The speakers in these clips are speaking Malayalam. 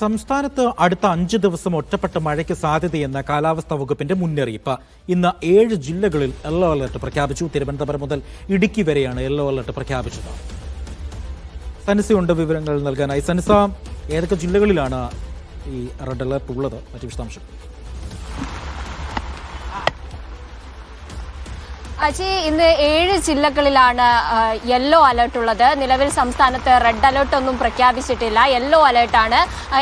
സംസ്ഥാനത്ത് അടുത്ത അഞ്ച് ദിവസം ഒറ്റപ്പെട്ട മഴയ്ക്ക് സാധ്യതയെന്ന കാലാവസ്ഥാ വകുപ്പിന്റെ മുന്നറിയിപ്പ്. ഇന്ന് ഏഴ് ജില്ലകളിൽ യെല്ലോ അലർട്ട് പ്രഖ്യാപിച്ചു. തിരുവനന്തപുരം മുതൽ ഇടുക്കി വരെയാണ് യെല്ലോ അലർട്ട് പ്രഖ്യാപിച്ചത്. സനസയുണ്ട് വിവരങ്ങൾ നൽകാനായി. സനസ ഏതൊക്കെ ജില്ലകളിലാണ് ഈ റെഡ് അലർട്ട് ഉള്ളത്? മറ്റു വിശദാംശം അജി ഇന്ന് ഏഴ് ജില്ലകളിലാണ് യെല്ലോ അലർട്ട് ഉള്ളത്. നിലവിൽ സംസ്ഥാനത്ത് റെഡ് അലർട്ട് ഒന്നും പ്രഖ്യാപിച്ചിട്ടില്ല. യെല്ലോ അലർട്ടാണ്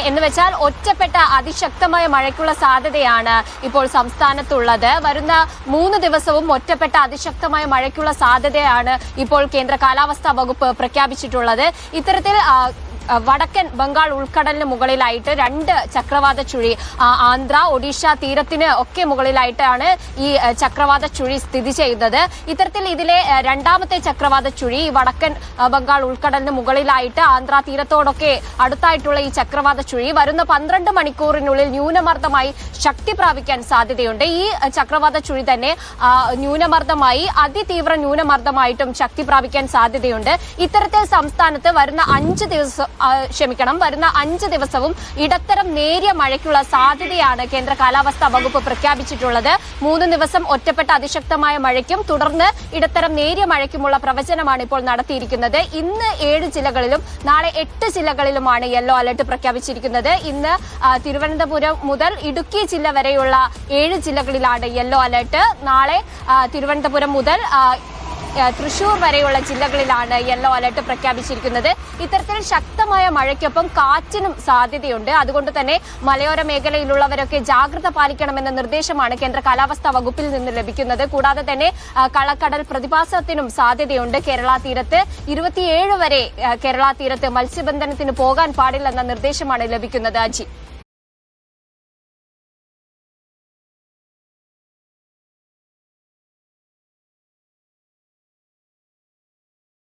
എന്ന് വെച്ചാൽ ഒറ്റപ്പെട്ട അതിശക്തമായ മഴയ്ക്കുള്ള സാധ്യതയാണ് ഇപ്പോൾ സംസ്ഥാനത്തുള്ളത്. വരുന്ന മൂന്ന് ദിവസവും ഒറ്റപ്പെട്ട അതിശക്തമായ മഴയ്ക്കുള്ള സാധ്യതയാണ് ഇപ്പോൾ കേന്ദ്ര കാലാവസ്ഥാ വകുപ്പ് പ്രഖ്യാപിച്ചിട്ടുള്ളത്. ഇത്തരത്തിൽ വടക്കൻ ബംഗാൾ ഉൾക്കടലിന് മുകളിലായിട്ട് രണ്ട് ചക്രവാത ചുഴി ആന്ധ്ര ഒഡീഷ തീരത്തിന് ഒക്കെ മുകളിലായിട്ടാണ് ഈ ചക്രവാത ചുഴി സ്ഥിതി ചെയ്യുന്നത്. ഇത്തരത്തിൽ ഇതിലെ രണ്ടാമത്തെ ചക്രവാത ചുഴി വടക്കൻ ബംഗാൾ ഉൾക്കടലിന് മുകളിലായിട്ട് ആന്ധ്ര തീരത്തോടൊക്കെ അടുത്തായിട്ടുള്ള ഈ ചക്രവാത ചുഴി വരുന്ന പന്ത്രണ്ട് മണിക്കൂറിനുള്ളിൽ ന്യൂനമർദ്ദമായി ശക്തി പ്രാപിക്കാൻ സാധ്യതയുണ്ട്. ഈ ചക്രവാത ചുഴി തന്നെ ന്യൂനമർദ്ദമായി അതിതീവ്ര ന്യൂനമർദ്ദമായിട്ടും ശക്തി പ്രാപിക്കാൻ സാധ്യതയുണ്ട്. ഇത്തരത്തിൽ സംസ്ഥാനത്ത് വരുന്ന അഞ്ച് ദിവസം ക്ഷമിക്കണം വരുന്ന അഞ്ച് ദിവസവും ഇടത്തരം നേരിയ മഴയ്ക്കുള്ള സാധ്യതയാണ് കേന്ദ്ര കാലാവസ്ഥാ വകുപ്പ് പ്രഖ്യാപിച്ചിട്ടുള്ളത്. മൂന്ന് ദിവസം ഒറ്റപ്പെട്ട അതിശക്തമായ മഴയ്ക്കും തുടർന്ന് ഇടത്തരം നേരിയ മഴയ്ക്കുമുള്ള പ്രവചനമാണ് ഇപ്പോൾ നടത്തിയിരിക്കുന്നത്. ഇന്ന് ഏഴ് ജില്ലകളിലും നാളെ എട്ട് ജില്ലകളിലുമാണ് യെല്ലോ അലർട്ട് പ്രഖ്യാപിച്ചിരിക്കുന്നത്. ഇന്ന് തിരുവനന്തപുരം മുതൽ ഇടുക്കി ജില്ല വരെയുള്ള ഏഴ് ജില്ലകളിലാണ് യെല്ലോ അലർട്ട്. നാളെ തിരുവനന്തപുരം മുതൽ തൃശൂർ വരെയുള്ള ജില്ലകളിലാണ് യെല്ലോ അലർട്ട് പ്രഖ്യാപിച്ചിരിക്കുന്നത്. ഇത്തരത്തിൽ ശക്തമായ മഴയ്ക്കൊപ്പം കാറ്റിനും സാധ്യതയുണ്ട്. അതുകൊണ്ട് തന്നെ മലയോര മേഖലയിലുള്ളവരൊക്കെ ജാഗ്രത പാലിക്കണമെന്ന നിർദ്ദേശമാണ് കേന്ദ്ര കാലാവസ്ഥാ വകുപ്പിൽ നിന്ന് ലഭിക്കുന്നത്. കൂടാതെ തന്നെ കളക്കടൽ പ്രതിഭാസത്തിനും സാധ്യതയുണ്ട്. കേരള തീരത്ത് ഇരുപത്തിയേഴ് വരെ കേരള തീരത്ത് മത്സ്യബന്ധനത്തിന് പോകാൻ പാടില്ലെന്ന നിർദ്ദേശമാണ് ലഭിക്കുന്നത്. അജി.